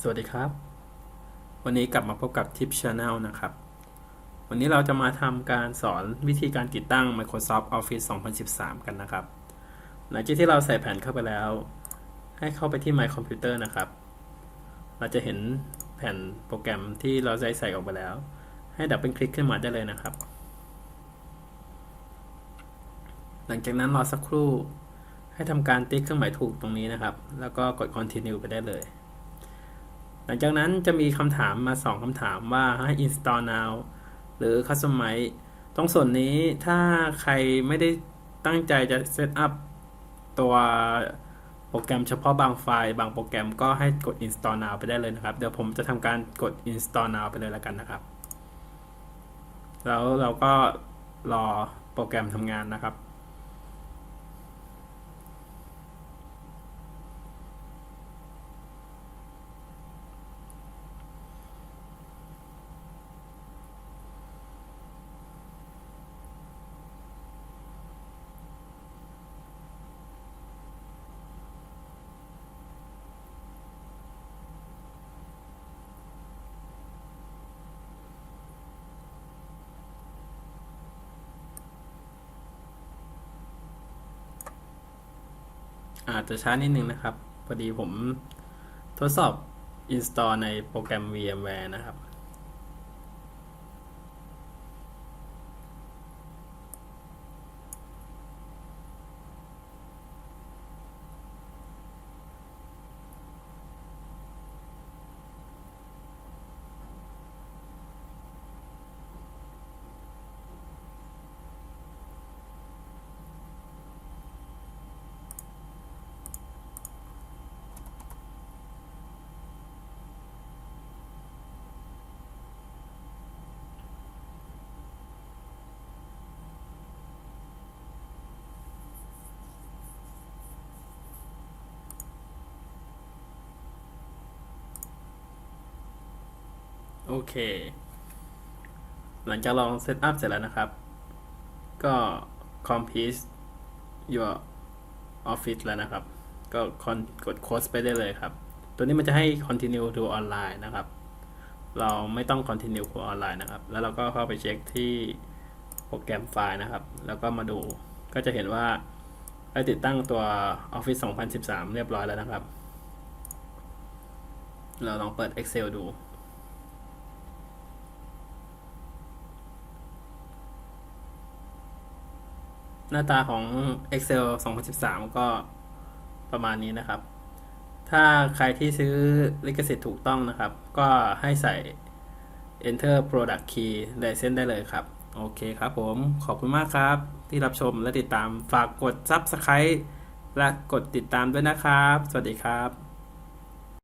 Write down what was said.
สวัสดีครับ วันนี้กลับมาพบกับ Tip Channel นะครับ วันนี้เราจะมาทำการสอนวิธีการติดตั้ง Microsoft Office 2013 กันนะครับ หลังจากที่เราใส่แผ่นเข้าไปแล้ว ให้เข้าไปที่ My Computer นะครับ เราจะเห็นแผ่นโปรแกรมที่เราได้ใส่ออกไปแล้ว ให้ดับเบิลคลิกขึ้นมาได้เลยนะครับ หลังจากนั้นรอสักครู่ให้ทำการติ๊กเครื่องหมายถูกตรงนี้นะครับ แล้วก็กด continue ไปได้เลย หลังจากนั้นจะมีคำถามมา 2คำถามว่าให้ install now หรือ customize ตรงส่วนนี้ถ้าใครไม่ได้ตั้งใจจะ set up ตัวโปรแกรมเฉพาะบางไฟล์บางโปรแกรมก็ให้กด install now ไปได้เลยนะครับ เดี๋ยวผมจะทำการกด install now ไปเลยแล้วกันนะครับ แล้วเราก็รอโปรแกรมทำงานนะครับ อาจจะช้านิดนึงนะครับ พอดีผมทดสอบ install ในโปรแกรม VMware นะครับ โอเค หลังจากลองเซตอัพเสร็จแล้วนะครับ ก็ complete your office แล้วนะครับ ก็กด close ไปได้เลยครับ ตัวนี้มันจะให้ continue to online นะครับ เราไม่ต้อง continue to online นะครับ แล้วเราก็เข้าไปเช็คที่โปรแกรมไฟล์นะครับ แล้วก็มาดู ก็จะเห็นว่าได้ติดตั้งตัว Office 2013 เรียบร้อยแล้วนะครับ เราลองเปิด Excel ดู หน้าตาของ Excel 2013 ก็ประมาณนี้นะครับ ถ้าใครที่ซื้อลิขสิทธิ์ถูกต้องนะครับ ก็ให้ใส่ Enter Product Key License ได้เลยครับ โอเคครับผมขอบคุณมากครับ ที่รับชมและติดตามฝากกด Subscribe และกดติดตามด้วยนะครับ สวัสดีครับ